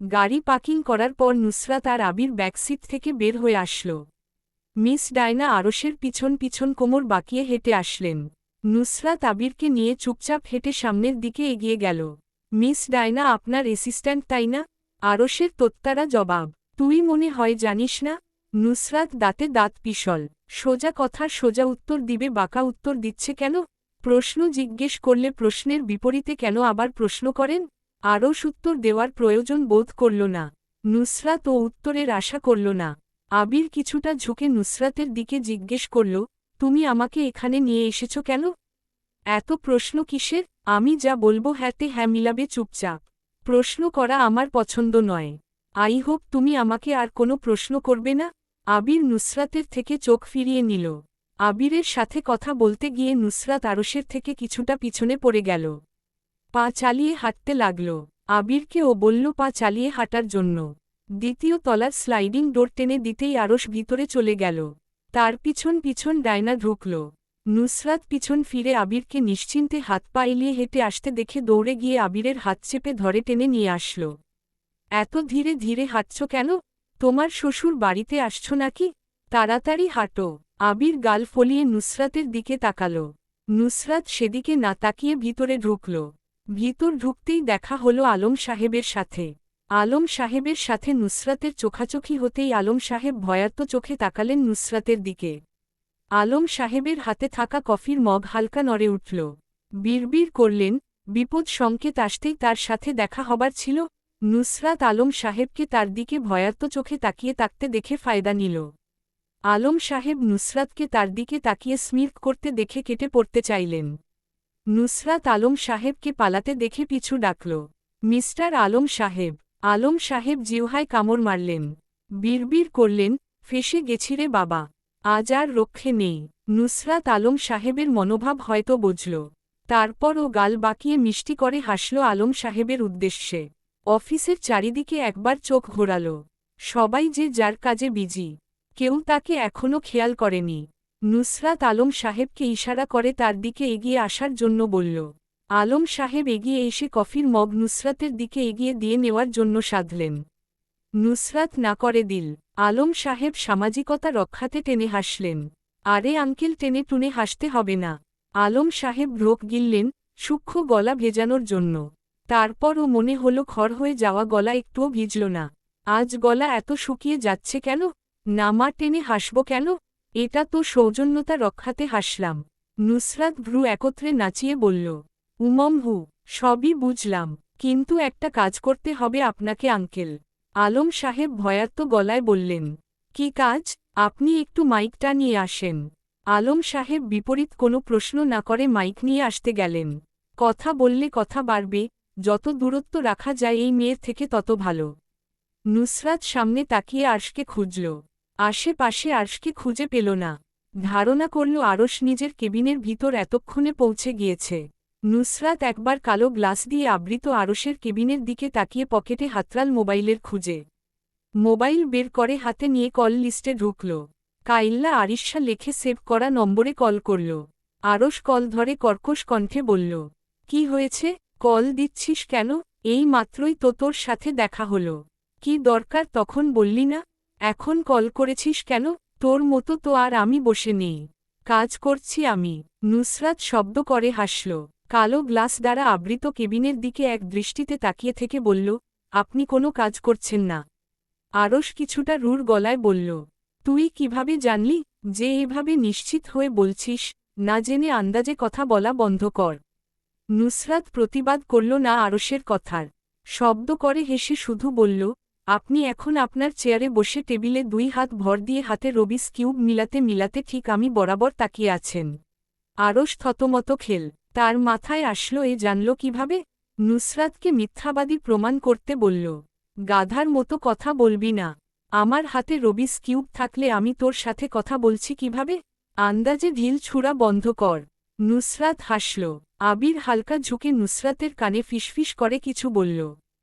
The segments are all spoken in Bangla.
গাড়ি পার্কিং করার পর নুসরাত আর আবির ব্যাকসিট থেকে বের হয়ে আসল। মিস ডায়না আরসের পিছন পিছন কোমর বাঁকিয়ে হেঁটে আসলেন। নুসরাত আবিরকে নিয়ে চুপচাপ হেঁটে সামনের দিকে এগিয়ে গেল। মিস ডায়না, আপনার অ্যাসিস্ট্যান্ট তাই না? আরসের তোত্তারা জবাব। তুই মনে হয় জানিস না? নুসরাত দাঁতে দাঁত পিশল সোজা কথার সোজা উত্তর দিবে, বাঁকা উত্তর দিচ্ছে কেন? প্রশ্ন জিজ্ঞেস করলে প্রশ্নের বিপরীতে কেন আবার প্রশ্ন করেন? আরস উত্তর দেওয়ার প্রয়োজন বোধ করল না। নুসরাত ও উত্তরের আশা করল না। আবির কিছুটা ঝুঁকে নুসরাতের দিকে জিজ্ঞেস করল, তুমি আমাকে এখানে নিয়ে এসেছ কেন? এত প্রশ্ন কিসের? আমি যা বলব হ্যাতে হ্যাঁ মিলাবে চুপচাপ। প্রশ্ন করা আমার পছন্দ নয়। আই হোপ তুমি আমাকে আর কোনো প্রশ্ন করবে না। আবির নুসরাতের থেকে চোখ ফিরিয়ে নিল। আবিরের সাথে কথা বলতে গিয়ে নুসরাত আরসের থেকে কিছুটা পিছনে পড়ে গেল। পা চালিয়ে হাঁটতে লাগল। আবিরকে ও বলল, পা চালিয়ে হাঁটার জন্য। দ্বিতীয় তলার স্লাইডিং ডোর টেনে দিতেই আরস ভিতরে চলে গেল। তার পিছন পিছন ডায়না ঢুকল। নুসরাত পিছন ফিরে আবিরকে নিশ্চিন্তে হাত পা এলিয়ে হেঁটে আসতে দেখে দৌড়ে গিয়ে আবিরের হাত চেপে ধরে টেনে নিয়ে আসল। এত ধীরে ধীরে হাঁটছ কেন? তোমার শ্বশুর বাড়িতে আসছ নাকি? তাড়াতাড়ি হাঁটো। আবির গাল ফলিয়ে নুসরাতের দিকে তাকাল। নুসরাত সেদিকে না তাকিয়ে ভিতরে ঢুকল। ভিতর ঢুকতেই দেখা হল আলম সাহেবের সাথে। আলম সাহেবের সাথে নুসরাতের চোখাচোখি হতেই আলম সাহেব ভয়ার্ত চোখে তাকালেন নুসরাতের দিকে। আলম সাহেবের হাতে থাকা কফির মগ হালকা নড়ে উঠল। বিড়বিড় করলেন, বিপদ সংকেত আসতেই তার সাথে দেখা হবার ছিল। নুসরাত আলম সাহেবকে তার দিকে ভয়ার্ত চোখে তাকিয়ে তাকতে দেখে ফায়দা নিল। আলম সাহেব নুসরাতকে তার দিকে তাকিয়ে স্মির্ক করতে দেখে কেটে পড়তে চাইলেন। নুসরাত আলম সাহেবকে পালাতে দেখে পিছু ডাকল। মিস্টার আলম সাহেব আলম সাহেব জিওহায় কামড় মারলেন। বিড়বিড় করলেন, ফেসে গেছিরে বাবা, আজ আর রক্ষে নেই। নুসরাত আলম সাহেবের মনোভাব হয়তো বুঝল। তারপর ও গাল বাকিয়ে মিষ্টি করে হাসল আলম সাহেবের উদ্দেশ্যে। অফিসের চারিদিকে একবার চোখ ঘোরাল। সবাই যে যার কাজে বিজি, কেউ তাকে এখনও খেয়াল করেনি। নুসরাত আলম সাহেবকে ইশারা করে তার দিকে এগিয়ে আসার জন্য বলল, আলম সাহেব এগিয়ে এসে কফির মগ নুসরাতের দিকে এগিয়ে দিয়ে নেওয়ার জন্য সাধলেন। নুসরাত না করে দিল। আলম সাহেব সামাজিকতা রক্ষাতে টেনে হাসলেন। আরে আঙ্কেল, টেনে টুনে হাসতে হবে না। আলম সাহেব ভ্রোক গিললেন সূক্ষ্ম গলা ভেজানোর জন্য। তারপরও মনে হল খড় হয়ে যাওয়া গলা একটুও ভিজল না। আজ গলা এত শুকিয়ে যাচ্ছে কেন? নামা টেনে হাসব কেন? এটা তো সৌজন্যতা রক্ষাতে হাসলাম। নুসরাত ভ্রু একত্রে নাচিয়ে বলল, উমম হু, সবই বুঝলাম, কিন্তু একটা কাজ করতে হবে আপনাকে, আঙ্কেল। আলম সাহেব ভয়াত্ম গলায় বললেন, কি কাজ? আপনি একটু মাইকটা নিয়ে আসেন। আলম সাহেব বিপরীত কোনো প্রশ্ন না করে মাইক নিয়ে আসতে গেলেন। কথা বললে কথা বাড়বে, যত দূরত্ব রাখা যায় এই মেয়ের থেকে তত ভালো। নুসরাত সামনে তাকিয়ে আরশকে খুঁজল আশেপাশে আরশকে খুঁজে পেল না। ধারণা করল আরশ নিজের কেবিনের ভিতর এতক্ষণে পৌঁছে গিয়েছে। নুসরাত একবার কালো গ্লাস দিয়ে আবৃত আরশের কেবিনের দিকে তাকিয়ে পকেটে হাতরাল মোবাইলের খুঁজে। মোবাইল বের করে হাতে নিয়ে কল লিস্টে ঢুকল। কাইল্লা আরিশা লেখে সেভ করা নম্বরে কল করল। আরশ কল ধরে কর্কশ কণ্ঠে বলল, কি হয়েছে? কল দিচ্ছিস কেন? এই মাত্রই তো তোর সাথে দেখা হলো। কি দরকার তখন বললি না? এখন কল করেছিস কেন? তোর মতো তো আর আমি বসে নেই। কাজ করছি আমি। নুসরাত শব্দ করে হাসল। কালো গ্লাস দ্বারা আবৃত কেবিনের দিকে এক দৃষ্টিতে তাকিয়ে থেকে বলল, আপনি কোনো কাজ করছেন না। আরস কিছুটা রুর গলায় বলল, তুই কীভাবে জানলি যে এভাবে নিশ্চিত হয়ে বলছিস? না জেনে আন্দাজে কথা বলা বন্ধ কর। নুসরাত প্রতিবাদ করল না আরসের কথার। শব্দ করে হেসে শুধু বলল আপনি এখন আপনার চেয়ারে বসে টেবিলে দুই হাত ভর দিয়ে হাতে রবিস কিউব মিলাতে মিলাতে ঠিক আমি বরাবর তাকিয়ে আছেন। আরস থতমত খেল। তার মাথায় আসলো এ জানল কীভাবে? নুসরাতকে মিথ্যাবাদী প্রমাণ করতে বলল, গাধার মতো কথা বলবি না। আমার হাতে রবিস কিউব থাকলে আমি তোর সাথে কথা বলছি কীভাবে? আন্দাজে ঢিল ছুড়া বন্ধ কর। নুসরাত হাসল। আবির হালকা ঝুঁকে নুসরাতের কানে ফিসফিস করে কিছু বলল।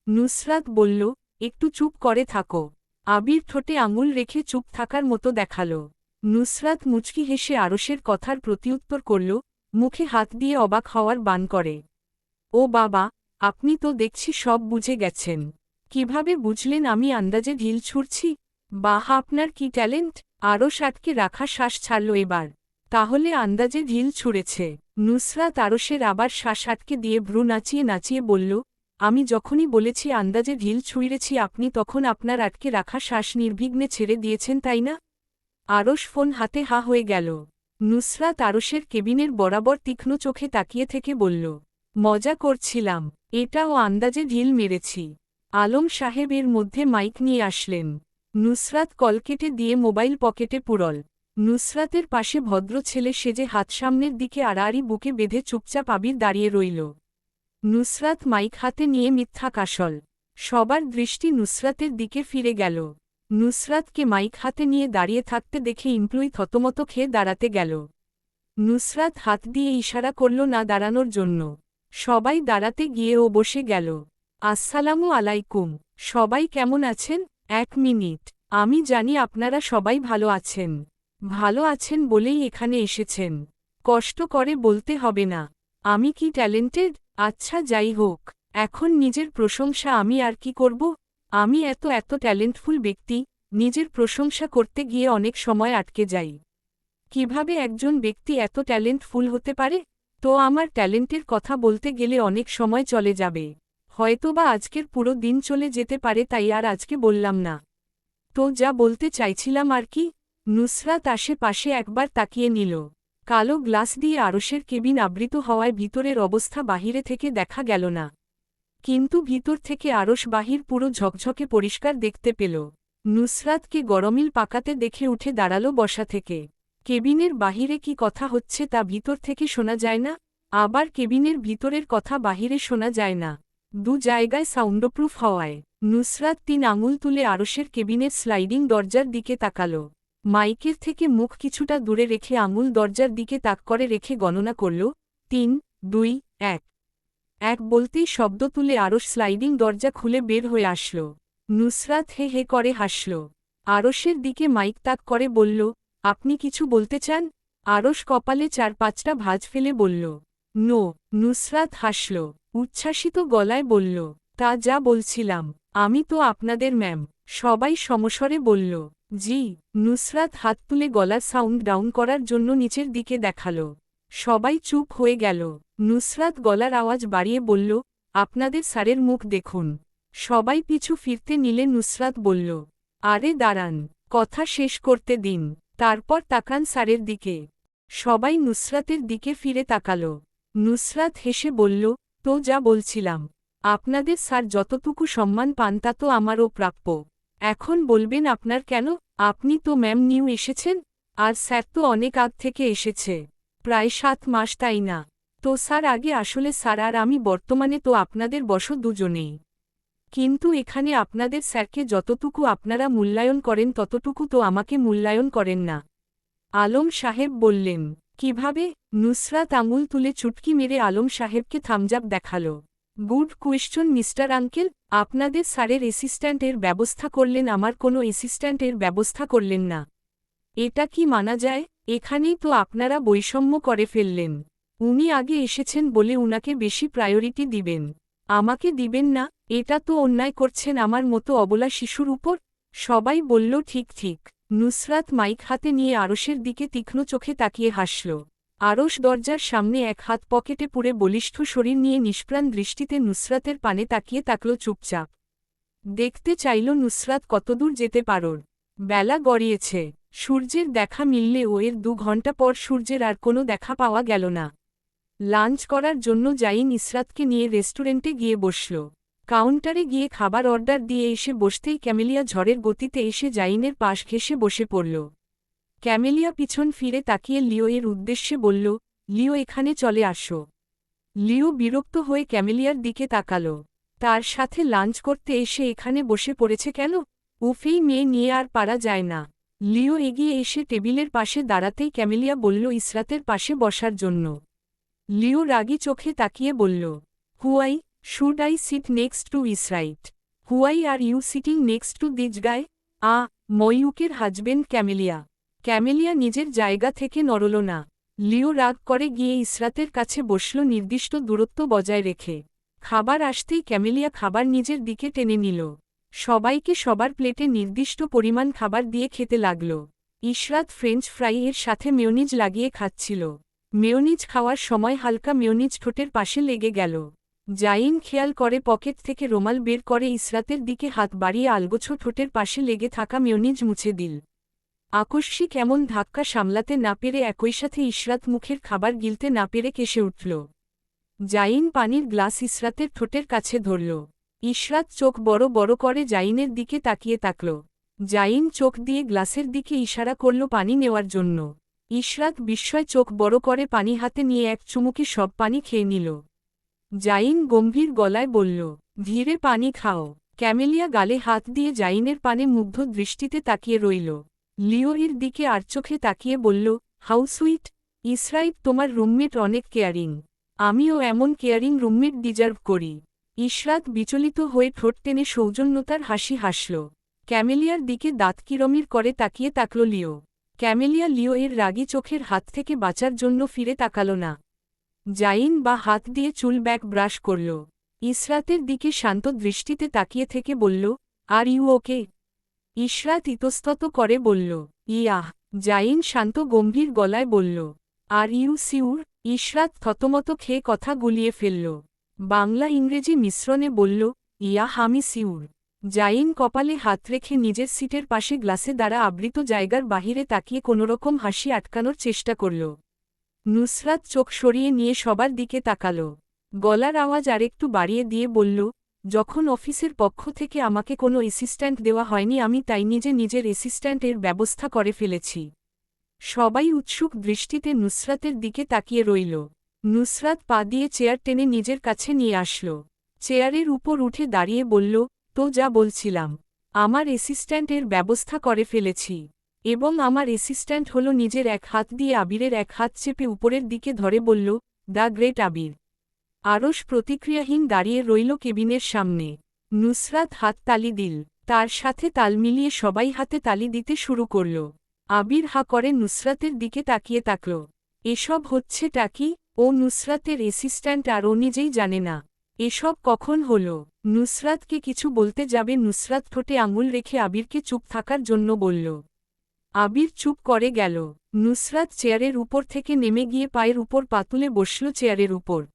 নুসরাত বলল একটু চুপ করে থাকো। আবির ঠোঁটে আঙুল রেখে চুপ থাকার মতো দেখাল। নুসরাত মুচকি হেসে আরসের কথার প্রতিউত্তর করল, মুখে হাত দিয়ে অবাক হওয়ার বান করে। ও বাবা, আপনি তো দেখছি সব বুঝে গেছেন। কীভাবে বুঝলেন আমি আন্দাজে ঢিল ছুড়ছি? বাহ, আপনার কি ট্যালেন্ট? আরও সাটকে রাখা শ্বাস ছাড়ল এবার। তাহলে আন্দাজে ঢিল ছুঁড়েছে। নুসরাত আরশের আবার শ্বাস আটকে দিয়ে ভ্রু নাচিয়ে নাচিয়ে বলল আমি যখনই বলেছি আন্দাজে ঢিল ছুঁড়েছি, আপনি তখন আপনার আটকে রাখা শ্বাস নির্বিঘ্নে ছেড়ে দিয়েছেন, তাই না? আরশ ফোন হাতে হা হয়ে গেল। নুসরাত আরশের কেবিনের বরাবর তীক্ষ্ণ চোখে তাকিয়ে থেকে বলল, মজা করছিলাম। এটাও আন্দাজে ঢিল মেরেছি। আলম সাহেব এর মধ্যে মাইক নিয়ে আসলেন। নুসরাত কলকেটে দিয়ে মোবাইল পকেটে পুরল। নুসরাতের পাশে ভদ্র ছেলে সেজে হাত সামনের দিকে আড়াআড়ি বুকে বেঁধে চুপচাপ আবির দাঁড়িয়ে রইল। নুসরাত মাইক হাতে নিয়ে মিথ্যা কাশল। সবার দৃষ্টি নুসরাতের দিকে ফিরে গেল। নুসরাতকে মাইক হাতে নিয়ে দাঁড়িয়ে থাকতে দেখে ইমপ্লুই থতমত খেয়ে দাঁড়াতে গেল। নুসরাত হাত দিয়ে ইশারা করল না দাঁড়ানোর জন্য। সবাই দাঁড়াতে গিয়ে ও বসে গেল। আসসালামু আলাইকুম। সবাই কেমন আছেন? এক মিনিট। আমি জানি আপনারা সবাই ভালো আছেন। ভালো আছেন বলেই এখানে এসেছেন। কষ্ট করে বলতে হবে না। আমি কি ট্যালেন্টেড? আচ্ছা যাই হোক, এখন নিজের প্রশংসা আমি আর কি করব? আমি এত এত ট্যালেন্টফুল ব্যক্তি, নিজের প্রশংসা করতে গিয়ে অনেক সময় আটকে যাই। কীভাবে একজন ব্যক্তি এত ট্যালেন্টফুল হতে পারে? তো আমার ট্যালেন্টের কথা বলতে গেলে অনেক সময় চলে যাবে। হয়তোবা আজকের পুরো দিন চলে যেতে পারে, তাই আর আজকে বললাম না। তো যা বলতে চাইছিলাম আর কি, নুসরাত আশেপাশে একবার তাকিয়ে নিল। কালো গ্লাস দিয়ে আরশের কেবিন আবৃত হওয়ায় ভিতরের অবস্থা বাহিরে থেকে দেখা গেল না। কিন্তু ভিতর থেকে আরশ বাহির পুরো ঝকঝকে পরিষ্কার দেখতে পেল। নুসরাতকে গরমিল পাকাতে দেখে উঠে দাঁড়াল বসা থেকে। কেবিনের বাহিরে কি কথা হচ্ছে তা ভিতর থেকে শোনা যায় না, আবার কেবিনের ভিতরের কথা বাহিরে শোনা যায় না। দু জায়গায় সাউন্ডপ্রুফ হওয়ায় নুসরাত তিন আঙুল তুলে আরশের কেবিনের স্লাইডিং দরজার দিকে তাকাল। মাইকের থেকে মুখ কিছুটা দূরে রেখে আঙুল দরজার দিকে তাক করে রেখে গণনা করল, তিন, দুই, এক। এক বলতেই শব্দ তুলে আরশ স্লাইডিং দরজা খুলে বের হয়ে আসল। নুসরাত হে হে করে হাসল। আরশের দিকে মাইক তাক করে বলল, আপনি কিছু বলতে চান? আরশ কপালে চার পাঁচটা ভাজ ফেলে বলল, নো। নুসরাত হাসল, উচ্ছ্বাসিত গলায় বলল, তা যা বলছিলাম, আমি তো আপনাদের ম্যাম। সবাই সমস্বরে বলল জি, নুসরাত হাত তুলে গলার সাউন্ড ডাউন করার জন্য নিচের দিকে দেখাল। সবাই চুপ হয়ে গেল। নুসরাত গলার আওয়াজ বাড়িয়ে বলল, আপনাদের স্যারের মুখ দেখুন। সবাই পিছু ফিরতে নিলে নুসরাত বলল, আরে দাঁড়ান, কথা শেষ করতে দিন। তারপর তাকান স্যারের দিকে। সবাই নুসরাতের দিকে ফিরে তাকাল। নুসরাত হেসে বলল, তো যা বলছিলাম। আপনাদের স্যার যতটুকু সম্মান পান তা তো আমারও প্রাপ্য। এখন বলবেন আপনার কেন? আপনি তো ম্যাম নিউ এসেছেন, আর স্যার তো অনেক আগ থেকে এসেছে। প্রায় সাত মাস তাই না? তো স্যার আগে আসলে স্যার আর আমি বর্তমানে তো আপনাদের বস দুজনেই। কিন্তু এখানে আপনাদের স্যারকে যতটুকু আপনারা মূল্যায়ন করেন ততটুকু তো আমাকে মূল্যায়ন করেন না। আলম সাহেব বললেন, কীভাবে? নুসরাত আঙুল তুলে চুটকি মেরে আলম সাহেবকে থামজাপ দেখাল। Good question, mister uncle. আপনাদের স্যারের অ্যাসিস্ট্যান্টের ব্যবস্থা করলেন, আমার কোনো অ্যাসিস্ট্যান্টের ব্যবস্থা করলেন না। এটা কি মানা যায়? এখানেই তো আপনারা বৈষম্য করে ফেললেন। উনি আগে এসেছেন বলে উনাকে বেশি প্রায়োরিটি দিবেন। আমাকে দিবেন না, এটা তো অন্যায় করছেন আমার মতো অবলা শিশুর উপর। সবাই বলল, ঠিক ঠিক। নুসরাত মাইক হাতে নিয়ে আরশের দিকে তীক্ষ্ণ চোখে তাকিয়ে হাসল। আরশ দরজার সামনে এক হাত পকেটে পুরে বলিষ্ঠ শরীর নিয়ে নিষ্প্রাণ দৃষ্টিতে নুসরাতের পানে তাকিয়ে তাকল চুপচাপ। দেখতে চাইল নুসরাত কতদূর যেতে পারোর। বেলা গড়িয়েছে। সূর্যের দেখা মিললে ও এর দু ঘণ্টা পর সূর্যের আর কোনো দেখা পাওয়া গেল না। লাঞ্চ করার জন্য জাইন ইসরাতকে নিয়ে রেস্টুরেন্টে গিয়ে বসল। কাউন্টারে গিয়ে খাবার অর্ডার দিয়ে এসে বসতেই ক্যামেলিয়া ঝড়ের গতিতে এসে জাইনের পাশ ঘেসে বসে পড়ল। ক্যামেলিয়া পিছন ফিরে তাকিয়ে লিও এর উদ্দেশ্যে বলল, লিও, এখানে চলে আসো। লিও বিরক্ত হয়ে ক্যামেলিয়ার দিকে তাকাল। তার সাথে লাঞ্চ করতে এসে এখানে বসে পড়েছে কেন? উফেই মেয়ে নিয়ে আর পারা যায় না। লিও এগিয়ে এসে টেবিলের পাশে দাঁড়াতেই ক্যামেলিয়া বলল, ইসরাতের পাশে বসার জন্য। লিও রাগি চোখে তাকিয়ে বলল why should I sit next to Israt? Why are you sitting next to this guy uh, ময়ূকের husband Camellia. Camellia নিজের জায়গা থেকে নড়ল না। লিও রাগ করে গিয়ে ইসরাতের কাছে বসল নির্দিষ্ট দূরত্ব বজায় রেখে। খাবার আসতেই ক্যামেলিয়া খাবার নিজের দিকে টেনে নিল। সবাইকে সবার প্লেটে নির্দিষ্ট পরিমাণ খাবার দিয়ে খেতে লাগল। ইশরাত ফ্রেঞ্চ ফ্রাই এর সাথে মেয়নিজ লাগিয়ে খাচ্ছিল। মেয়নিজ খাওয়ার সময় হালকা মেয়নিজ ঠোঁটের পাশে লেগে গেল। জাইন খেয়াল করে পকেট থেকে রোমাল বের করে ইসরাতের দিকে হাত বাড়িয়ে আলগোছো ঠোঁটের পাশে লেগে থাকা মেয়নিজ মুছে দিল। আকস্মিক এমন ধাক্কা সামলাতে না পেরে একই সাথে ইশরাত মুখের খাবার গিলতে না পেরে কেসে উঠল। জাইন পানির গ্লাস ইসরাতের ঠোঁটের কাছে ধরল। ইশরাত চোখ বড় বড় করে জাইনের দিকে তাকিয়ে তাকল জাইন চোখ দিয়ে গ্লাসের দিকে ইশারা করল পানি নেওয়ার জন্য। ইশরাত বিস্ময় চোখ বড় করে পানি হাতে নিয়ে এক চুমুকে সব পানি খেয়ে নিল। জাইন গম্ভীর গলায় বলল, ধীরে পানি খাও। ক্যামেলিয়া গালে হাত দিয়ে জাইনের পানে মুগ্ধ দৃষ্টিতে তাকিয়ে রইল। লিও এর দিকে আর চোখে তাকিয়ে বলল, হাউ সুইট ইসরাইট তোমার রুমমেট অনেক কেয়ারিং। আমিও এমন কেয়ারিং রুমমেট ডিজার্ভ করি। ইশরাত বিচলিত হয়ে ঠোঁট টেনে সৌজন্যতার হাসি হাসল। ক্যামেলিয়ার দিকে দাঁত কিরমির করে তাকিয়ে তাকল লিও। ক্যামেলিয়া লিও এর রাগী চোখের হাত থেকে বাঁচার জন্য ফিরে তাকাল না। জাইন বা হাত দিয়ে চুল ব্যাক ব্রাশ করল। ইসরাতের দিকে শান্ত দৃষ্টিতে তাকিয়ে থেকে বলল, আর ইউ ওকে? ইশরাত ইতস্তত করে বলল, ইয়াহ! জাইন শান্ত গম্ভীর গলায় বলল, আর ইউ সিউর? ইশরাত থতমত খেয়ে কথা গুলিয়ে ফেলল। বাংলা ইংরেজি মিশ্রণে বলল, ইয়াহ, আমি সিউর। জাইন কপালে হাত রেখে নিজের সিটের পাশে গ্লাসে দ্বারা আবৃত জায়গার বাহিরে তাকিয়ে কোনোরকম হাসি আটকানোর চেষ্টা করল। নুসরাত চোখ সরিয়ে নিয়ে সবার দিকে তাকাল। গলার আওয়াজ আরেকটু বাড়িয়ে দিয়ে বলল যখন অফিসের পক্ষ থেকে আমাকে কোনো অ্যাসিস্ট্যান্ট দেওয়া হয়নি, আমি তাই নিজে নিজের অ্যাসিস্ট্যান্টের ব্যবস্থা করে ফেলেছি। সবাই উৎসুক দৃষ্টিতে নুসরাতের দিকে তাকিয়ে রইল। নুসরাত পা দিয়ে চেয়ার টেনে নিজের কাছে নিয়ে আসল। চেয়ারের উপর উঠে দাঁড়িয়ে বলল, তো যা বলছিলাম, আমার অ্যাসিস্ট্যান্টের ব্যবস্থা করে ফেলেছি এবং আমার অ্যাসিস্ট্যান্ট হল নিজের এক হাত দিয়ে আবিরের এক হাত চেপে উপরের দিকে ধরে বলল দ্য গ্রেট আবির আরস প্রতিক্রিয়াহীন দাঁড়িয়ে রইল কেবিনের সামনে। নুসরাত হাত তালি দিল। তার সাথে তাল মিলিয়ে সবাই হাতে তালি দিতে শুরু করল। আবির হা করে নুসরাতের দিকে তাকিয়ে তাকল। এসব হচ্ছে টাকি ও নুসরাতের অ্যাসিস্ট্যান্ট আর ও নিজেই জানে না। এসব কখন হল? নুসরাতকে কিছু বলতে যাবে নুসরাত ঠোঁটে আঙুল রেখে আবিরকে চুপ থাকার জন্য বলল। আবির চুপ করে গেল। নুসরাত চেয়ারের উপর থেকে নেমে গিয়ে পায়ের উপর পাতুলে বসল চেয়ারের উপর।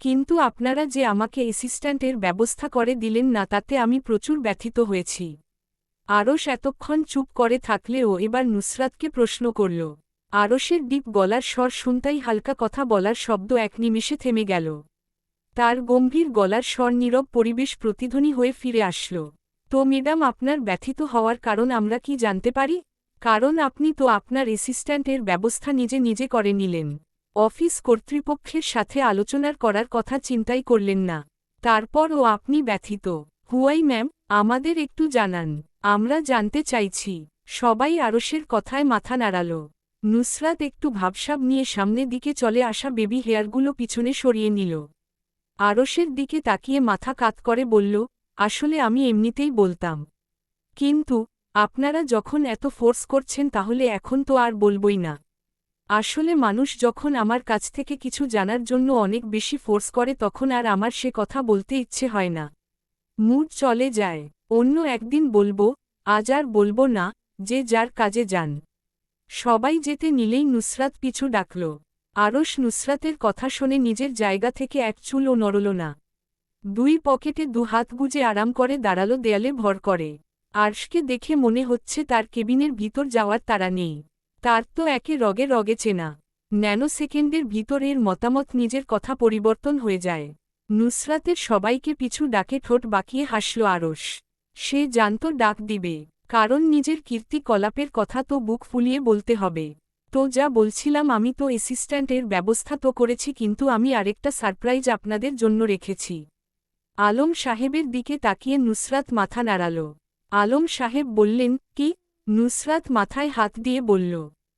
কিন্তু আপনারা যে আমাকে অ্যাসিস্ট্যান্টের ব্যবস্থা করে দিলেন না, তাতে আমি প্রচুর ব্যথিত হয়েছি। আরস এতক্ষণ চুপ করে থাকলেও এবার নুসরাতকে প্রশ্ন করল। আরসের ডিপ গলার স্বর শুনতাই হালকা কথা বলার শব্দ এক নিমিষে থেমে গেল। তার গম্ভীর গলার স্বর নীরব পরিবেশ প্রতিধ্বনি হয়ে ফিরে আসল। তো ম্যাডাম, আপনার ব্যথিত হওয়ার কারণ আমরা কি জানতে পারি? কারণ আপনি তো আপনার অ্যাসিস্ট্যান্টের ব্যবস্থা নিজে নিজে করে নিলেন। অফিস কর্তৃপক্ষের সাথে আলোচনার করার কথা চিন্তাই করলেন না। তারপর, ও, আপনি ব্যথিত। হুয়াই ম্যাম, আমাদের একটু জানান। আমরা জানতে চাইছি। সবাই আরসের কথায় মাথা নাড়াল। নুসরাত একটু ভাবসাব নিয়ে সামনে দিকে চলে আসা বেবি হেয়ারগুলো পিছনে সরিয়ে নিল। আরসের দিকে তাকিয়ে মাথা কাত করে বলল, আসলে আমি এমনিতেই বলতাম। কিন্তু, আপনারা যখন এত ফোর্স করছেন তাহলে এখন তো আর বলবই না। আসলে মানুষ যখন আমার কাছ থেকে কিছু জানার জন্য অনেক বেশি ফোর্স করে তখন আর আমার সে কথা বলতে ইচ্ছে হয় না। মুড চলে যায়। অন্য একদিন বলব, আজ আর বলব না, যে যার কাজে যান। সবাই যেতে নিলেই নুসরাত পিছু ডাকল। আরস নুসরাতের কথা শুনে নিজের জায়গা থেকে এক চুলও নড়ল না। দুই পকেটে দু হাত গুজে আরাম করে দাঁড়াল দেয়ালে ভর করে। আর্শকে দেখে মনে হচ্ছে তার কেবিনের ভিতর যাওয়ার তারা নেই। তার তো একে রগে রগে চেনা। ন্যানো সেকেন্ডের ভিতরের মতামত নিজের কথা পরিবর্তন হয়ে যায়। নুসরাতের সবাইকে পিছু ডাকে ঠোঁট বাকিয়ে হাসল আরস সে জানত ডাক দিবে, কারণ নিজের কীর্তিকলাপের কথা তো বুক ফুলিয়ে বলতে হবে। তো যা বলছিলাম আমি তো অ্যাসিস্ট্যান্টের ব্যবস্থা তো করেছি কিন্তু আমি আরেকটা সারপ্রাইজ আপনাদের জন্য রেখেছি। আলম সাহেবের দিকে তাকিয়ে নুসরাত মাথা নাড়াল। আলম সাহেব বললেন, কি? নুসরাত মাথায় হাত দিয়ে বলল,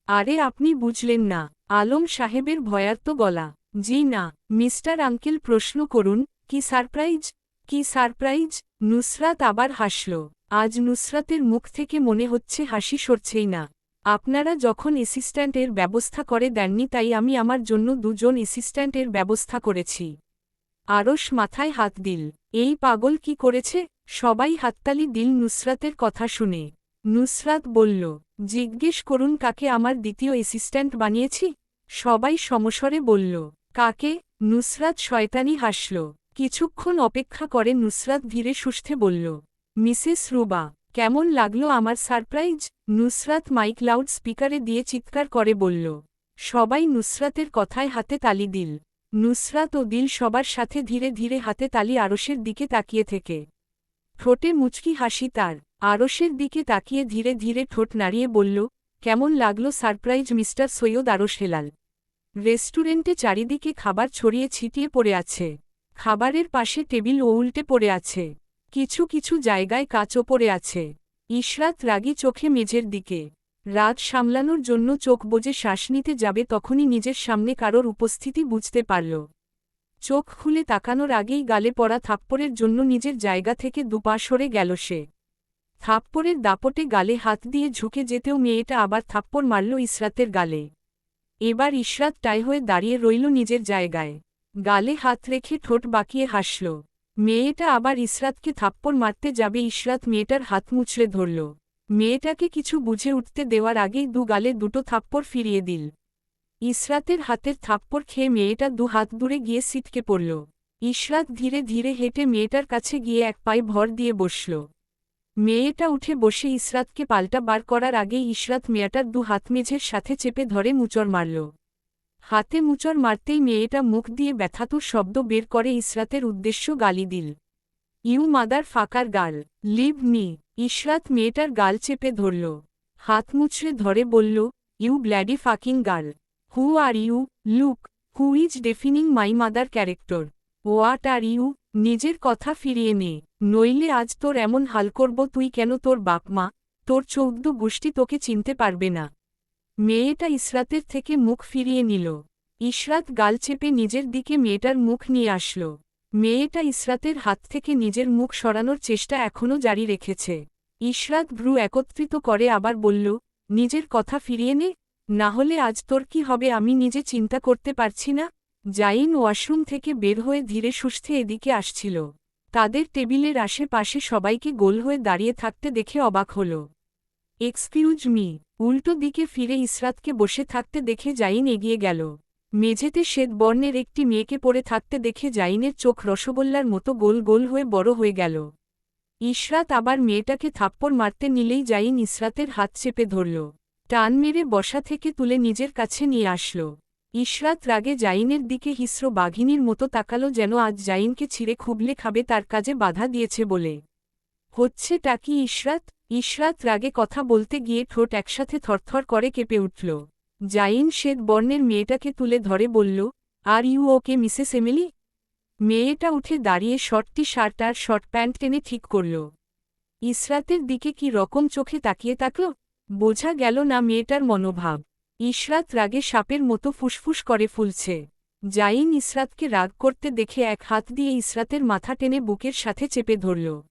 আরে আপনি বুঝলেন না, আলম সাহেবের ভয়ার্ত গলা। জি না, মিস্টার আঙ্কেল প্রশ্ন করুন, কি সারপ্রাইজ? কি সারপ্রাইজ? নুসরাত আবার হাসল, আজ নুসরাতের মুখ থেকে মনে হচ্ছে হাসি সরছেই না। আপনারা যখন অ্যাসিস্ট্যান্টের ব্যবস্থা করে দেননি, তাই আমি আমার জন্য দুজন অ্যাসিস্ট্যান্টের ব্যবস্থা করেছি। আরস মাথায় হাত দিল, এই পাগল কি করেছে? সবাই হাততালি দিল নুসরাতের কথা শুনে। নুসরাত বলল, জিজ্ঞেস করুন কাকে আমার দ্বিতীয় অ্যাসিস্ট্যান্ট বানিয়েছি? সবাই সমস্বরে বলল, কাকে? নুসরাত শয়তানি হাসল। কিছুক্ষণ অপেক্ষা করে নুসরাত ধীরে সুস্থে বলল, মিসেস রুবা, কেমন লাগল আমার সারপ্রাইজ? নুসরাত মাইক লাউড স্পিকারে দিয়ে চিৎকার করে বলল, সবাই নুসরাতের কথায় হাতে তালি দিল। নুসরাত ও দিল সবার সাথে ধীরে ধীরে হাতে তালি আরসের দিকে তাকিয়ে থেকে। ঠোঁটে মুচকি হাসি তার। আরসের দিকে তাকিয়ে ধীরে ধীরে ঠোঁট নাড়িয়ে বলল, কেমন লাগল সারপ্রাইজ মিস্টার সৈয়দ আরস হেলাল? রেস্টুরেন্টে চারিদিকে খাবার ছড়িয়ে ছিটিয়ে পড়ে আছে। খাবারের পাশে টেবিল ও উল্টে পড়ে আছে। কিছু কিছু জায়গায় কাচও পড়ে আছে। ইশরাত রাগী চোখে মেঝের দিকে। রাত সামলানোর জন্য চোখ বোঝে শ্বাস নিতে যাবে তখনই নিজের সামনে কারোর উপস্থিতি বুঝতে পারল। চোখ খুলে তাকানোর আগেই গালে পড়া থাপ্পড়ের জন্য নিজের জায়গা থেকে দুপা সরে গেল সে। থাপ্পড়ের দাপটে গালে হাত দিয়ে ঝুঁকে যেতেও মেয়েটা আবার থাপ্পড় মারল ইসরাতের গালে। এবার ইশরাত টাই হয়ে দাঁড়িয়ে রইল নিজের জায়গায়। গালে হাত রেখে ঠোঁট বাঁকিয়ে হাসল। মেয়েটা আবার ইসরাতকে থাপ্পড় মারতে যাবে ইশরাত মেয়েটার হাত মুচড়ে ধরল। মেয়েটাকে কিছু বুঝে উঠতে দেওয়ার আগেই দু গালে দুটো থাপ্পড় ফিরিয়ে দিল। ইসরাতের হাতের থাপ্পড় খেয়ে মেয়েটা দু হাত দূরে গিয়ে সিটকে পড়ল। ইশরাত ধীরে ধীরে হেঁটে মেয়েটার কাছে গিয়ে এক পায়ে ভর দিয়ে বসল। মেয়েটা উঠে বসে ইসরাতকে পাল্টা বার করার আগেই ইশরাত মেয়েটার দু হাত মেঝের সাথে চেপে ধরে মুচর মারল। হাতে মুচর মারতেই মেয়েটা মুখ দিয়ে ব্যথাতুর শব্দ বের করে ইসরাতের উদ্দেশ্য গালি দিল। ইউ মাদার ফাকার গাল, লিভ মি ইশরাত মেয়েটার গাল চেপে ধরল। হাত মুচড়ে ধরে বলল, you bloody fucking girl who are you, look, who is defining my mother character what are you নিজের কথা ফিরিয়ে নে। নইলে আজ তোর এমন হাল করব তুই কেন তোর বাপমা তোর চৌদ্দ গোষ্ঠী তোকে চিনতে পারবে না। মেয়েটা ইসরাতের থেকে মুখ ফিরিয়ে নিল। ইসরাত গাল চেপে নিজের দিকে মেয়েটার মুখ নিয়ে আসল। মেয়েটা ইসরাতের হাত থেকে নিজের মুখ সরানোর চেষ্টা এখনও জারি রেখেছে। ইশরাত ভ্রু একত্রিত করে আবার বলল, নিজের কথা ফিরিয়ে নে, না হলে আজ তোর কি হবে আমি নিজে চিন্তা করতে পারছি না? জাইন ওয়াশরুম থেকে বের হয়ে ধীরে সুস্থে এদিকে আসছিল। তাদের টেবিলের আশেপাশে সবাইকে গোল হয়ে দাঁড়িয়ে থাকতে দেখে অবাক হল। এক্সকিউজ মি, উল্টো দিকে ফিরে ইসরাতকে বসে থাকতে দেখে জাইন এগিয়ে গেল। মেঝেতে শ্বেত বর্ণের একটি মেয়েকে পড়ে থাকতে দেখে জাইনের চোখ রসগোল্লার মতো গোল গোল হয়ে বড় হয়ে গেল। ইশরাত আবার মেয়েটাকে থাপ্পড় মারতে নিলেই জাইন ইসরাতের হাত চেপে ধরল। টান মেরে বসা থেকে তুলে নিজের কাছে নিয়ে আসল। ইশরাত রাগে জাইনের দিকে হিস্র বাঘিনীর মতো তাকালো যেন আজ জাইনকে ছিঁড়ে খুবলে খাবে তার কাজে বাধা দিয়েছে বলে। হচ্ছে টাকি ইশরাত ইশরাত রাগে কথা বলতে গিয়ে ঠোঁট একসাথে থরথর করে কেঁপে উঠল। জাইন শ্বেত বর্ণের মেয়েটাকে তুলে ধরে বলল, are you okay Mrs Emily? মেয়েটা উঠে দাঁড়িয়ে শর্টটি শার্ট আর শর্ট প্যান্ট টেনে ঠিক করল। ইসরাতের দিকে কি রকম চোখে তাকিয়ে তাকল বোঝা গেল না মেয়েটার মনোভাব। ইশরাত রাগে সাপের মতো ফুসফুস করে ফুলছে। জাইন ইসরাতকে রাগ করতে দেখে এক হাত দিয়ে ইসরাতের মাথা টেনে বুকের সাথে চেপে ধরল।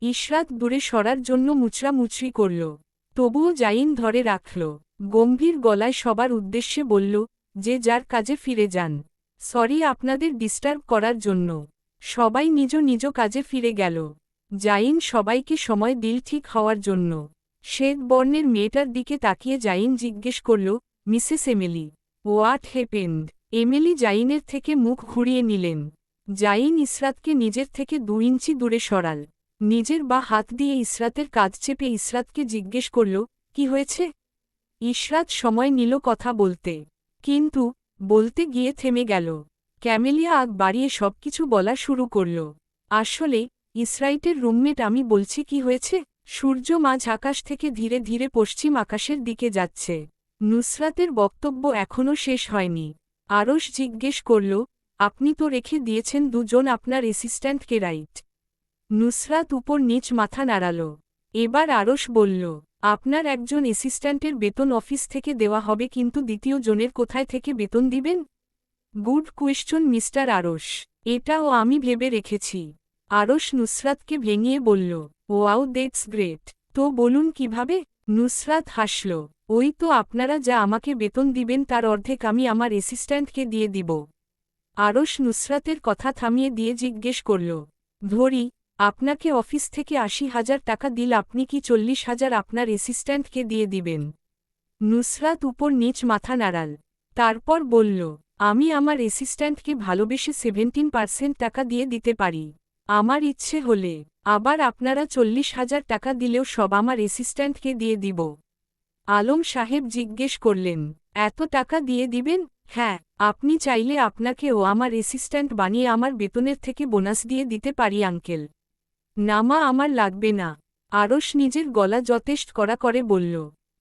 ইশরাত দূরে সরার জন্য মুচড়া মুচড়ি করল। তবুও জাইন ধরে রাখল। গম্ভীর গলায় সবার উদ্দেশ্যে বলল, যে যার কাজে ফিরে যান। সরি আপনাদের ডিস্টার্ব করার জন্য। সবাই নিজ নিজ কাজে ফিরে গেল। জাইন সবাইকে সময় দিল ঠিক হওয়ার জন্য। শ্বেত বর্ণের মেয়েটার দিকে তাকিয়ে জাইন জিজ্ঞেস করল, মিসেস এমেলি ওয়াট হেপেন্ড এমেলি জাইনের থেকে মুখ ঘুরিয়ে নিলেন। জাইন ইসরাতকে নিজের থেকে দু ইঞ্চি দূরে সরাল। নিজের বা হাত দিয়ে ইসরাতের কাজ চেপে ইসরাতকে জিজ্ঞেস করল, কি হয়েছে? ইসরাত সময় নিল কথা বলতে। কিন্তু বলতে গিয়ে থেমে গেল। ক্যামেলিয়া আগ বাড়িয়ে সবকিছু বলা শুরু করল। আসলে ইসরাইটের রুমমেট আমি বলছি কি হয়েছে? সূর্য মাঝ আকাশ থেকে ধীরে ধীরে পশ্চিম আকাশের দিকে যাচ্ছে। নুসরাতের বক্তব্য এখনও শেষ হয়নি। আরস জিজ্ঞেস করল, আপনি তো রেখে দিয়েছেন দুজন আপনার অ্যাসিস্ট্যান্টকে, রাইট? নুসরাত উপর নিচ মাথা নাড়াল। এবার আরস বলল, আপনার একজন অ্যাসিস্ট্যান্টের বেতন অফিস থেকে দেওয়া হবে, কিন্তু দ্বিতীয় জনের কোথায় থেকে বেতন দিবেন? গুড কোয়েশ্চন, মিস্টার আরস এটাও আমি ভেবে রেখেছি। আরস নুসরাতকে ভেঙিয়ে বলল ওয়াও দেটস গ্রেট। তো বলুন কীভাবে নুসরাত হাসল? ওই তো আপনারা যা আমাকে বেতন দিবেন, তার অর্ধেক আমি আমার অ্যাসিস্ট্যান্টকে দিয়ে দিব। আরস নুসরাতের কথা থামিয়ে দিয়ে জিজ্ঞেস করল, ধরি, আপনাকে অফিস থেকে আশি হাজার টাকা দিল, আপনি কি চল্লিশ হাজার আপনার অ্যাসিস্ট্যান্টকে দিয়ে দিবেন? নুসরাত উপর নিচ মাথা নাড়াল, তারপর বলল, আমি আমার অ্যাসিস্ট্যান্টকে ভালোবেসে সেভেন্টিন পার্সেন্ট টাকা দিয়ে দিতে পারি। আমার ইচ্ছে হলে আবার আপনারা চল্লিশ হাজার টাকা দিলেও সব আমার অ্যাসিস্ট্যান্টকে দিয়ে দিব। আলম সাহেব জিজ্ঞেস করলেন, এত টাকা দিয়ে দিবেন? হ্যাঁ আপনি চাইলে আপনাকে ও আমার অ্যাসিস্ট্যান্ট বানিয়ে আমার বেতনের থেকে বোনাস দিয়ে দিতে পারি আঙ্কেল নামা আমার লাগবে না। আরস নিজের গলা যথেষ্ট করা করে বলল,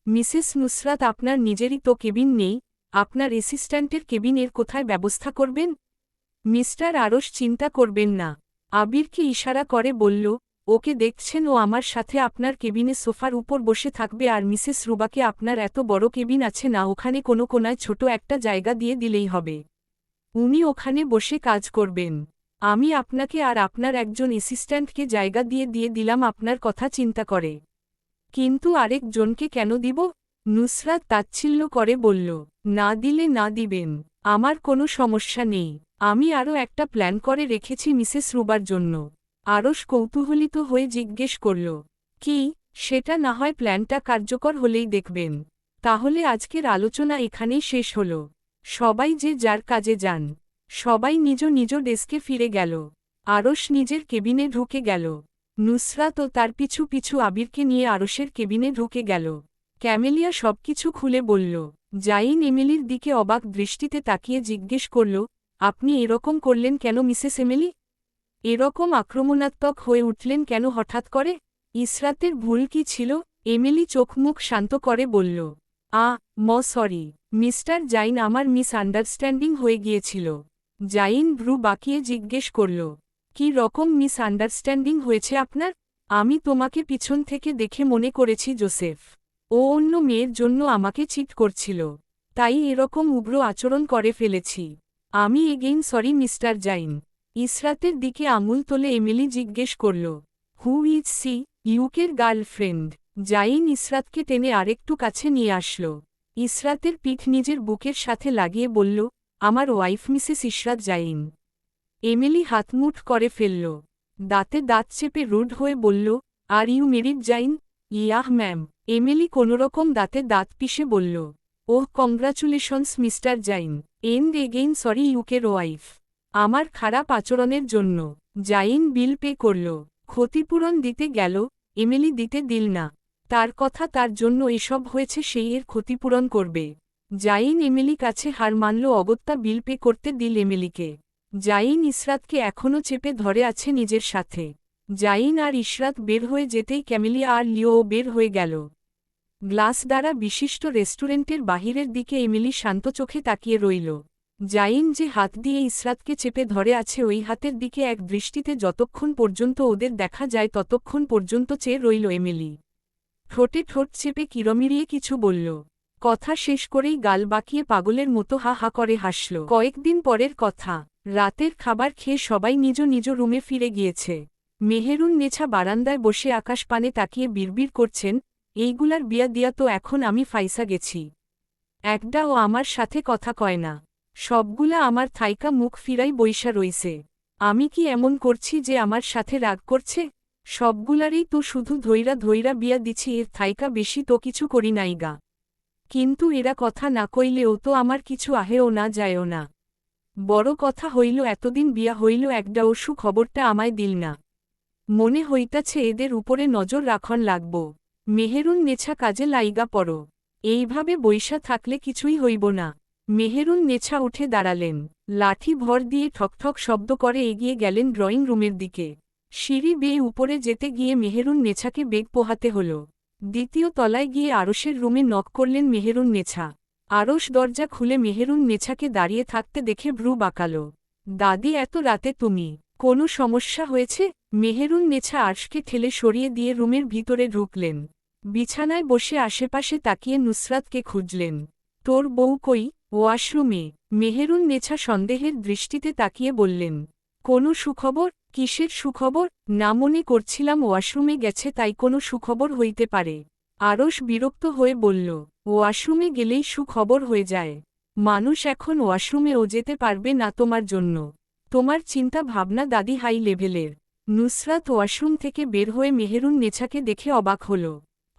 মিসেস নুসরাত, আপনার নিজেরই তো কেবিন নেই, আপনার অ্যাসিস্ট্যান্টের কেবিনের কোথায় ব্যবস্থা করবেন? মিস্টার আরস চিন্তা করবেন না। আবিরকে ইশারা করে বলল, ওকে দেখছেন ও আমার সাথে আপনার কেবিনে সোফার উপর বসে থাকবে আর মিসেস রুবাকে আপনার এত বড় কেবিন আছে না, ওখানে কোনো কোনায় ছোট একটা জায়গা দিয়ে দিলেই হবে। উনি ওখানে বসে কাজ করবেন। আমি আপনাকে আর আপনার একজন অ্যাসিস্ট্যান্টকে জায়গা দিয়ে দিয়ে দিলাম, আপনার কথা চিন্তা করে। কিন্তু আরেক জনকে কেন দিব? নুসরাত তাচ্ছিল্য করে বলল, না দিলে না দিবেন, আমার কোনো সমস্যা নেই। আমি আরও একটা প্ল্যান করে রেখেছি মিসেস রুবার জন্য। আরস কৌতূহলিত হয়ে জিজ্ঞেস করল, কি? সেটা না হয় প্ল্যানটা কার্যকর হলেই দেখবেন। তাহলে আজকের আলোচনা এখানেই শেষ হল। সবাই যে যার কাজে যান। সবাই নিজ নিজ ডেস্কে ফিরে গেল। আরস নিজের কেবিনে ঢুকে গেল। নুসরাত ও তার পিছু পিছু আবিরকে নিয়ে আরসের কেবিনে ঢুকে গেল। ক্যামেলিয়া সবকিছু খুলে বলল, জাইন এমিলির দিকে অবাক দৃষ্টিতে তাকিয়ে জিজ্ঞেস করল আপনি এরকম করলেন কেন, মিসেস এমিলি? এরকম আক্রমণাত্মক হয়ে উঠলেন কেন, হঠাৎ করে? ইসরাতের ভুল কি ছিল? এমিলি চোখমুখ শান্ত করে বলল, আ, ম, সরি, মিস্টার জাইন আমার মিস আন্ডারস্ট্যান্ডিং হয়ে গিয়েছিল। জাইন ভ্রু বাকিয়ে জিজ্ঞেস করল, কি রকম মিস আন্ডারস্ট্যান্ডিং হয়েছে আপনার? আমি তোমাকে পিছন থেকে দেখে মনে করেছি, জোসেফ। ও অন্য মেয়ের জন্য আমাকে চিট করছিল। তাই এরকম উগ্র আচরণ করে ফেলেছি। আমি এগেইন সরি মিস্টার জাইন ইসরাতের দিকে আঙুল তোলে এমিলি জিজ্ঞেস করল হু ইজ সি ইউকের গার্লফ্রেন্ড জাইন ইসরাতকে টেনে আরেকটু কাছে নিয়ে আসল। ইসরাতের পিঠ নিজের বুকের সাথে লাগিয়ে বলল, আমার wife Mrs Israt Zain. Emily হাতমুঠ করে ফেলল। দাঁতে দাঁত চেপে রুড হয়ে বলল are you married Zain? Yeah ma'am Emily কোনোরকম দাঁতে দাঁত পিষে বলল ওহ congratulations mister Zain and again sorry ইউকের ওয়াইফ আমার খারাপ আচরণের জন্য, জাইন বিল পে করল। ক্ষতিপূরণ দিতে গেল, এমিলি দিতে দিল না। তার কথা তার জন্য এসব হয়েছে, সেই এর ক্ষতিপূরণ করবে। জাইন এমিলি কাছে হার মানল, অগত্যা বিল পে করতে দিল এমিলিকে। জাইন ইসরাতকে এখনও চেপে ধরে আছে নিজের সাথে। জাইন আর ইশরাত বের হয়ে যেতেই ক্যামিলিয়া আর লিওও বের হয়ে গেল। গ্লাস দ্বারা বিশিষ্ট রেস্টুরেন্টের বাহিরের দিকে এমিলি শান্ত চোখে তাকিয়ে রইল। জাইন যে হাত দিয়ে ইসরাতকে চেপে ধরে আছে ওই হাতের দিকে এক দৃষ্টিতে যতক্ষণ পর্যন্ত ওদের দেখা যায় ততক্ষণ পর্যন্ত চেয়ে রইল এমিলি। ঠোঁটে ঠোঁট চেপে কিরমিরিয়ে কিছু বলল। কথা শেষ করেই গাল বাকিয়ে পাগলের মতো হা হা করে হাসল। কয়েকদিন পরের কথা, রাতের খাবার খেয়ে সবাই নিজ নিজ রুমে ফিরে গিয়েছে। মেহেরুন নেছা বারান্দায় বসে আকাশপানে তাকিয়ে বিড়বিড় করছেন এইগুলার বিয়া দিয়া তো এখন আমি ফাইসা গেছি। একটাও আমার সাথে কথা কয় না। সবগুলা আমার থাইকা মুখ ফিরাই বৈশা রইছে। আমি কি এমন করছি যে আমার সাথে রাগ করছে? সবগুলারই তো শুধু ধৈরা ধৈরা বিয়া দিছি, এর থাইকা বেশি তো কিছু করি নাই গা। কিন্তু এরা কথা না কইলেও তো আমার কিছু আহেও না, যায়ও না। বড় কথা হইল, এতদিন বিয়া হইল একটা ওষু খবরটা আমায় দিল না। মনে হইতাছে এদের উপরে নজর রাখন লাগব। মেহেরুন নেছা কাজে লাইগা পড়। এইভাবে বৈশা থাকলে কিছুই হইব না। মেহেরুন নেছা উঠে দাঁড়ালেন। লাঠি ভর দিয়ে ঠকঠক শব্দ করে এগিয়ে গেলেন ড্রয়িং রুমের দিকে। সিঁড়ি বেয়ে উপরে যেতে গিয়ে মেহেরুন নেছাকে বেগ পোহাতে হল। দ্বিতীয় তলায় গিয়ে আরসের রুমে নক করলেন মেহেরুন নেছা। আরস দরজা খুলে মেহেরুন নেছাকে দাঁড়িয়ে থাকতে দেখে ভ্রু বাঁকাল। দাদি, এত রাতে তুমি কোনো সমস্যা হয়েছে? মেহেরুন নেছা আর্শকে ঠেলে সরিয়ে দিয়ে রুমের ভিতরে ঢুকলেন। বিছানায় বসে আশেপাশে তাকিয়ে নুসরাতকে খুঁজলেন। তোর বউ কই? ওয়াশরুমে মেহেরুন নেছা সন্দেহের দৃষ্টিতে তাকিয়ে বললেন, কোনো সুখবর? কিসের সুখবর? না মনে করছিলাম ওয়াশরুমে গেছে, তাই কোনো সুখবর হইতে পারে। আরস বিরক্ত হয়ে বলল ওয়াশরুমে গেলেই সুখবর হয়ে যায়। মানুষ এখন ওয়াশরুমেও যেতে পারবে না তোমার জন্য। তোমার চিন্তা ভাবনা দাদি হাই লেভেলের। নুসরাত ওয়াশরুম থেকে বের হয়ে মেহেরুন নেছাকে দেখে অবাক হল।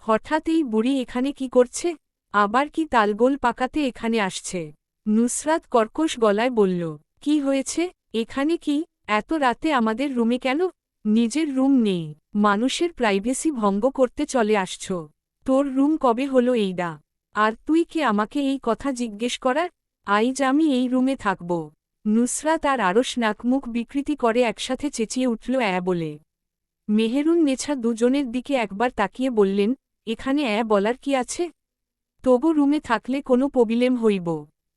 হঠাৎ এই বুড়ি এখানে কি করছে? আবার কি তালগোল পাকাতে এখানে আসছে? নুসরাত কর্কশ গলায় বলল, কি হয়েছে? এখানে কি? এত রাতে আমাদের রুমে কেন? নিজের রুম নেই। মানুষের প্রাইভেসি ভঙ্গ করতে চলে আসছ। তোর রুম কবে হলো এইডা? আর তুই কি আমাকে এই কথা জিজ্ঞেস করার? আইজ আমি এই রুমে থাকব। নুসরাত আর আরস নাকমুখ বিকৃতি করে একসাথে চেঁচিয়ে উঠল অ্যা বলে। মেহেরুন নেছা দুজনের দিকে একবার তাকিয়ে বললেন এখানে অ্যা বলার কি আছে? তবু রুমে থাকলে কোনো প্রবলেম হইব।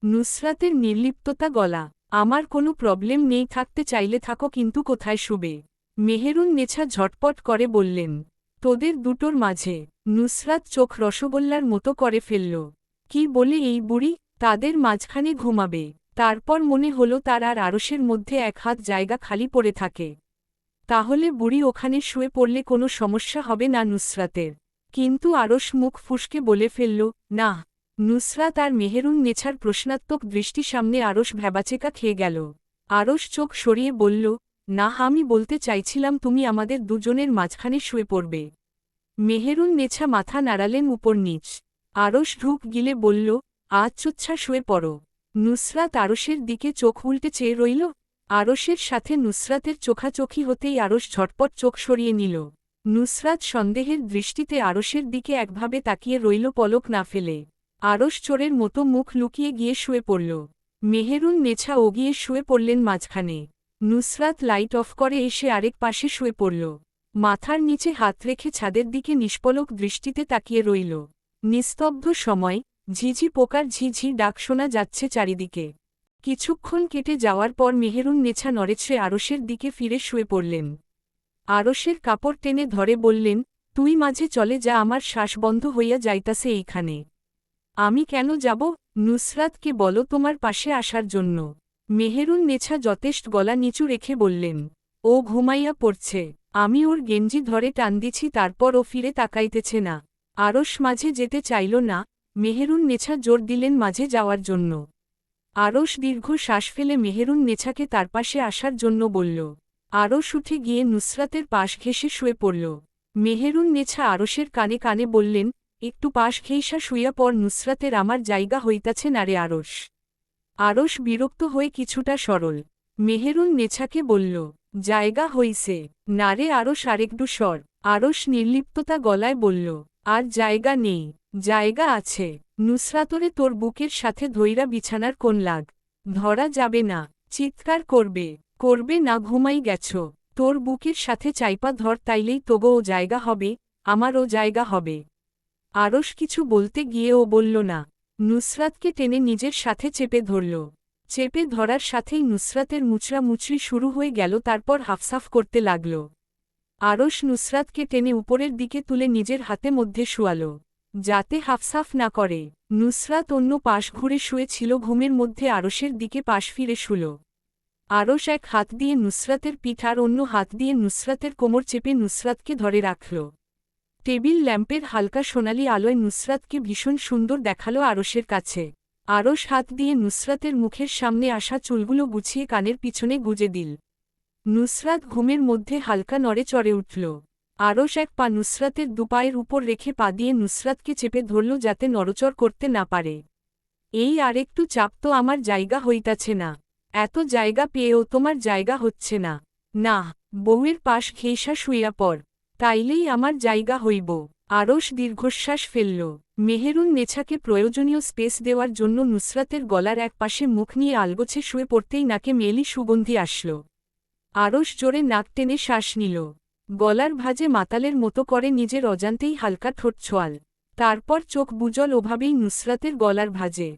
নুসরাতের নির্লিপ্ততা গলা। আমার কোনো প্রবলেম নেই, থাকতে চাইলে থাকো কিন্তু কোথায় শুবে? মেহেরুন নেছা ঝটপট করে বললেন, তোদের দুটোর মাঝে। নুসরাত চোখ রসগোল্লার মতো করে ফেলল, কি বলে এই বুড়ি? তাদের মাঝখানে ঘুমাবে। তারপর মনে হলো তার আর আরসের মধ্যে এক হাত জায়গা খালি পড়ে থাকে। তাহলে বুড়ি ওখানে শুয়ে পড়লে কোনো সমস্যা হবে না নুসরাতের। কিন্তু আরস মুখ ফুসকে বলে ফেলল, না নুসরাত আর মেহেরুন নেছার প্রশ্নাত্মক দৃষ্টি সামনে আরস ভ্যাবাচেকা খেয়ে গেল। আরস চোখ সরিয়ে বলল, না, আমি বলতে চাইছিলাম তুমি আমাদের দুজনের মাঝখানে শুয়ে পড়বে। মেহেরুন নেছা মাথা নাড়ালেন উপর নিচ। আরস ঢুক গিলে বলল আচ্ছুচ্ছা শুয়ে পড়ো। নুসরাত আরসের দিকে চোখ উল্টে চেয়ে রইল? আরসের সাথে নুসরাতের চোখাচোখি হতেই আরস ঝটপট চোখ সরিয়ে নিল। নুসরাত সন্দেহের দৃষ্টিতে আরসের দিকে একভাবে তাকিয়ে রইল, পলক না ফেলে। আরস চোরের মতো মুখ লুকিয়ে গিয়ে শুয়ে পড়ল। মেহেরুন নেছা ওগিয়ে শুয়ে পড়লেন মাঝখানে। নুসরাত লাইট অফ করে এসে আরেক পাশে শুয়ে পড়ল। মাথার নিচে হাত রেখে ছাদের দিকে নিষ্পলক দৃষ্টিতে তাকিয়ে রইল। নিস্তব্ধ সময়, ঝিঝি পোকার ঝিঝি ডাক শোনা যাচ্ছে চারিদিকে। কিছুক্ষণ কেটে যাওয়ার পর মেহেরুন নেছা নড়েছে আরসের দিকে ফিরে শুয়ে পড়লেন। আরসের কাপড় টেনে ধরে বললেন, তুই মাঝে চলে যা, আমার শ্বাস বন্ধ হইয়া যাইতাছে এইখানে। আমি কেন যাব? নুসরাতকে বলো তোমার পাশে আসার জন্য মেহেরুন নেছা যথেষ্ট গলা নিচু রেখে বললেন, ও ঘুমাইয়া পড়ছে। আমি ওর গেঞ্জি ধরে টান দিছি, তারপর ও ফিরে তাকাইতেছে না। আরস মাঝে যেতে চাইল না মেহেরুন নেছা জোর দিলেন মাঝে যাওয়ার জন্য। আরস দীর্ঘ শ্বাস ফেলে মেহেরুন নেছাকে তার পাশে আসার জন্য বলল আরস উঠে গিয়ে নুসরাতের পাশ ঘেঁষে শুয়ে পড়ল। মেহেরুন নেছা আরসের কানে কানে বললেন, একটু পাশ ঘেইসা শুইয়া পর নুসরাতের আমার জায়গা হইতাছে নারে আরস আরস বিরক্ত হয়ে কিছুটা সরল। মেহেরুন নেছাকে বলল, জায়গা হইছে। নারে আরস আরেকটু স্বর আরস নির্লিপ্ততা গলায় বলল, আর জায়গা নেই। জায়গা আছে। নুসরাতরে তোর বুকের সাথে ধৈরা বিছানার কোন লাগ। ধরা যাবে না। চিৎকার করবে। করবে না ঘুমাই গেছ। তোর বুকের সাথে চাইপা ধর, তাইলেই তবু ও জায়গা হবে, আমারও জায়গা হবে। আরস কিছু বলতে গিয়ে ও বলল, না। নুসরাতকে টেনে নিজের সাথে চেপে ধরল। চেপে ধরার সাথেই নুসরাতের মুচড়া মুচড়ি শুরু হয়ে গেল, তারপর হাফসাফ করতে লাগল। আরস নুসরাতকে টেনে উপরের দিকে তুলে নিজের হাতে মধ্যে শুয়াল। যাতে হাফসাফ না করে। নুসরাত অন্য পাশ ঘুরে শুয়েছিল, ঘুমের মধ্যে আরসের দিকে পাশ ফিরে শুল। আরস এক হাত দিয়ে নুসরাতের পিঠ আর অন্য হাত দিয়ে নুসরাতের কোমর চেপে নুসরাতকে ধরে রাখল। টেবিল ল্যাম্পের হালকা সোনালি আলোয় নুসরাতকে ভীষণ সুন্দর দেখাল আরসের কাছে। আরস হাত দিয়ে নুসরাতের মুখের সামনে আসা চুলগুলো গুছিয়ে কানের পিছনে গুজে দিল। নুসরাত ঘুমের মধ্যে হালকা নড়ে চড়ে উঠল। আরস এক পা নুসরাতের দুপায়ের উপর রেখে পা দিয়ে নুসরাতকে চেপে ধরল যাতে নড়চড় করতে না পারে। এই আরেকটু চাপ তো আমার জায়গা হইতাছে না। এত জায়গা পেয়েও তোমার জায়গা হচ্ছে না। না বউয়ের পাশ ঘেঁষা শুইয়া পর তাইলেই আমার জায়গা হইব। আরস দীর্ঘশ্বাস ফেলল। মেহেরুন নেছাকে প্রয়োজনীয় স্পেস দেওয়ার জন্য নুসরাতের গলার এক পাশে মুখ নিয়ে আলগোছে শুয়ে পড়তেই নাকে মেলি সুগন্ধি আসল। আরস জোরে নাক টেনে শ্বাস নিল। গলার ভাজে মাতালের মতো করে নিজের অজান্তেই হালকা ঠোঁট ছোয়াল। তারপর চোখ বুজল ওভাবেই নুসরাতের গলার ভাজে।